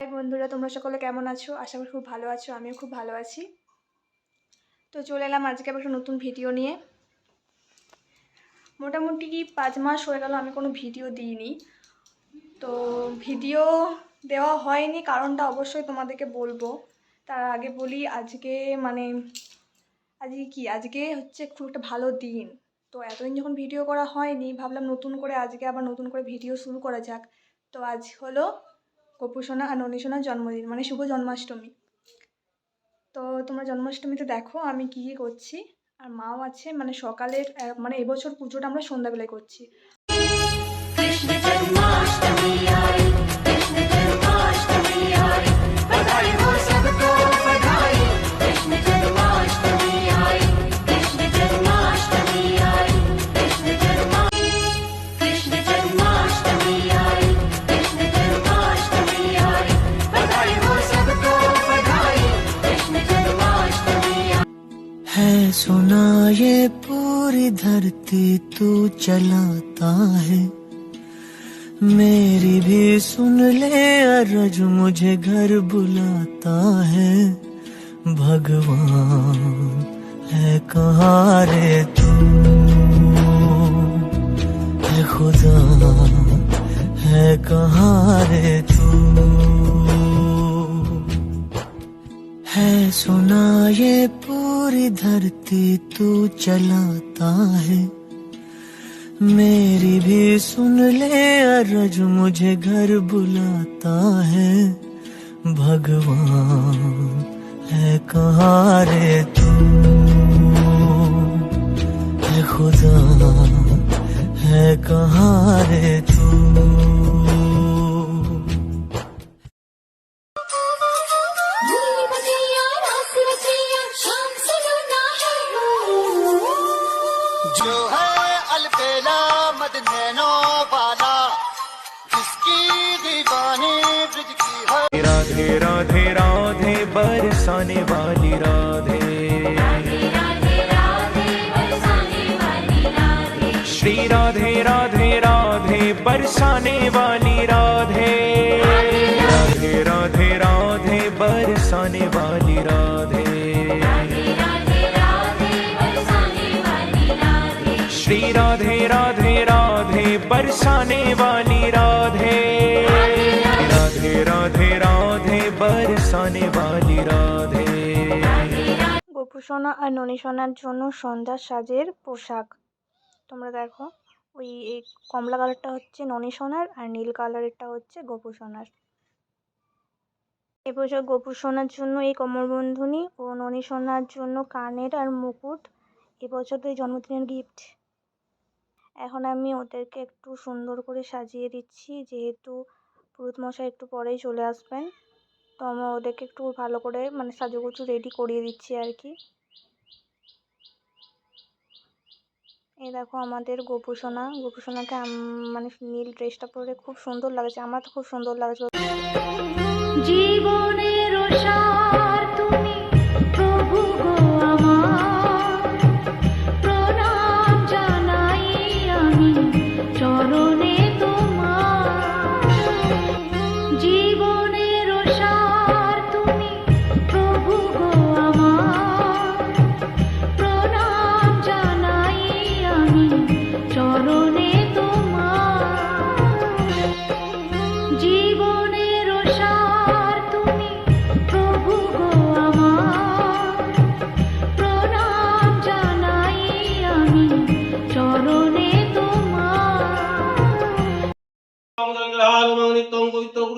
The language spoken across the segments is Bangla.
বন্ধুরা, তোমরা সকলে কেমন আছো? আশা করি খুব ভালো আছো, আমিও খুব ভালো আছি। তো চলে এলাম আজকে আবার একটা নতুন ভিডিও নিয়ে। মোটামুটি পাঁচ মাস হয়ে গেল, আমি কোনো ভিডিও দিইনি। তো ভিডিও দেওয়া হয়নি, কারণটা অবশ্যই তোমাদেরকে বলব। তার আগে বলি, আজকে মানে আজকে কি? আজকে হচ্ছে খুব একটা ভালো দিন। তো এতদিন যখন ভিডিও করা হয়নি, ভাবলাম নতুন করে আজকে আবার নতুন করে ভিডিও শুরু করা যাক। তো আজ হলো গোপুসোনা আর ননীসোনার জন্মদিন মানে শুভ জন্মাষ্টমী। তো তোমরা জন্মাষ্টমীতে দেখো আমি কী কী করছি। আর মাও আছে মানে সকালের মানে এবছর পুজোটা আমরা সন্ধ্যাবেলায় করছি। কৃষ্ণ জন্মাষ্টমী धरती तू चलाता है। मेरी भी सुन ले अरज, मुझे घर बुलाता है। भगवान है कहाँ रे तू? है खुदा है कहाँ रे तू? सुना ये पूरी धरती तू चलाता है। मेरी भी सुन ले अरज, मुझे घर बुलाता है। भगवान है कहा रे तू, है खुदा है कहा रे तू। जो है अलबेला मद वाला जिसकी दीवानी ब्रिज की है। राधे राधे राधे बरसाने वाली राधे। श्री राधे राधे राधे बरसाने वाली राधे राधे। राधे राधे राधे बरसाने वाली राधे राधे राधे राधे बरसाने वाली राधे গোপুসোনা আর ননীসোনার জন্য সন্ধ্যা সাজের পোশাক তোমরা দেখো ওই এই কমলা কালারটা হচ্ছে ননীসোনার আর নীল কালারেরটা হচ্ছে গোপুসোনার এবছর গোপুসোনার জন্য এই কোমরবন্ধনী ও ননীসোনার জন্য কানের আর মুকুট এবছর তো এই জন্মদিনের গিফট এখন আমি ওদেরকে একটু সুন্দর করে সাজিয়ে দিচ্ছি। যেহেতু পুরুত মশাই একটু পরেই চলে আসবেন, তো আমি ওদেরকে একটু ভালো করে মানে সাজুগুজু রেডি করিয়ে দিচ্ছি আর কি। এই দেখো আমাদের গোপুসোনা। গোপুসোনাকে মানে নীল ড্রেসটা পরে খুব সুন্দর লাগছে। আমার তো খুব সুন্দর লাগছে। জীবনের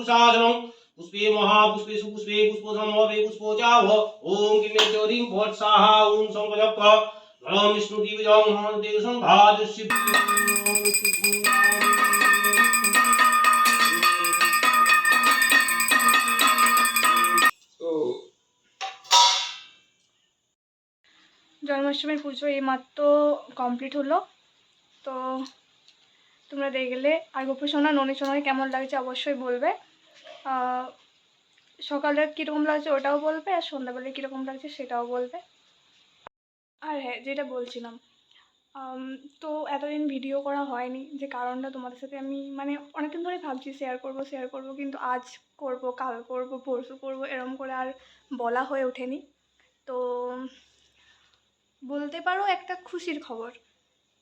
পবিত্র পুরুষাসনং পুষ্পে মহাপুষ্পে সুপুষ্পে পুষ্পধমবে পুষ্পচাহ ওম কিমে জ্যোতিং ভট সাহা ওম শঙ্কজপ নরম বিষ্ণু দিবিজং মহাদেব সংভাজ শিব জন্মাষ্টমীর পুজো এইমাত্র কমপ্লিট হলো। তো তোমরা দেখলে। আর গোপুসোনা ননী সোনাকে কেমন লাগছে অবশ্যই বলবে। সকালে কীরকম লাগছে ওটাও বলবে আর সন্ধ্যাবেলায় কীরকম লাগছে সেটাও বলবে। আর হ্যাঁ যেটা বলছিলাম তো এতদিন ভিডিও করা হয়নি যে কারণটা তোমাদের সাথে আমি মানে অনেকদিন ধরে ভাবছি শেয়ার করব শেয়ার করব, কিন্তু আজ করব, কাল করব, পরশু করব, এরম করে আর বলা হয়ে ওঠেনি। তো বলতে পারো একটা খুশির খবর,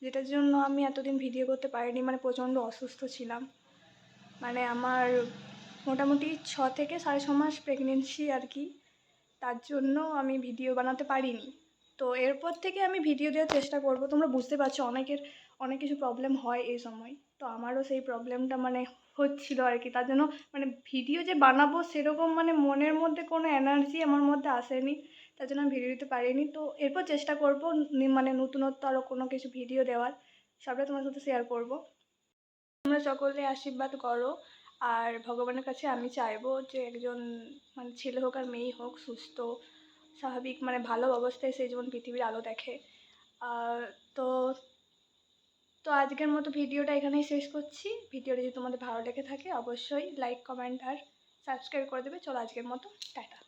যেটার জন্য আমি এতদিন ভিডিও করতে পারিনি মানে প্রচণ্ড অসুস্থ ছিলাম। মানে আমার মোটামুটি ছ থেকে সাড়ে ছ মাস প্রেগনেন্সি আর কি। তার জন্য আমি ভিডিও বানাতে পারিনি। তো এরপর থেকে আমি ভিডিও দেওয়ার চেষ্টা করব। তোমরা বুঝতে পারছ, অনেকের, অনেক কিছু প্রবলেম হয় এই সময়। তো আমারও সেই প্রবলেমটা মানে হচ্ছিল আর কি। তার জন্য মানে ভিডিও যে বানাবো সেরকম মানে মনের মধ্যে কোনো এনার্জি আমার মধ্যে আসেনি। তার জন্য আমি ভিডিও দিতে পারিনি। তো এরপর চেষ্টা করব মানে নতুনত্ব আরও কোনো কিছু ভিডিও দেওয়ার। সবটা তোমার সাথে শেয়ার করব। তোমরা সকলে আশীর্বাদ করো। আর ভগবানের কাছে আমি চাইব যে একজন মানে ছেলে হোক আর মেয়েই হোক, সুস্থ, স্বাভাবিক মানে ভালো অবস্থায় সে যেমন পৃথিবীর আলো দেখে। তো তো আজকের মতো ভিডিওটা এখানেই শেষ করছি। ভিডিওটা যদি তোমাদের ভালো লেগে থাকে, অবশ্যই লাইক কমেন্ট আর সাবস্ক্রাইব করে দেবে। চলো আজকের মতো, টাটা।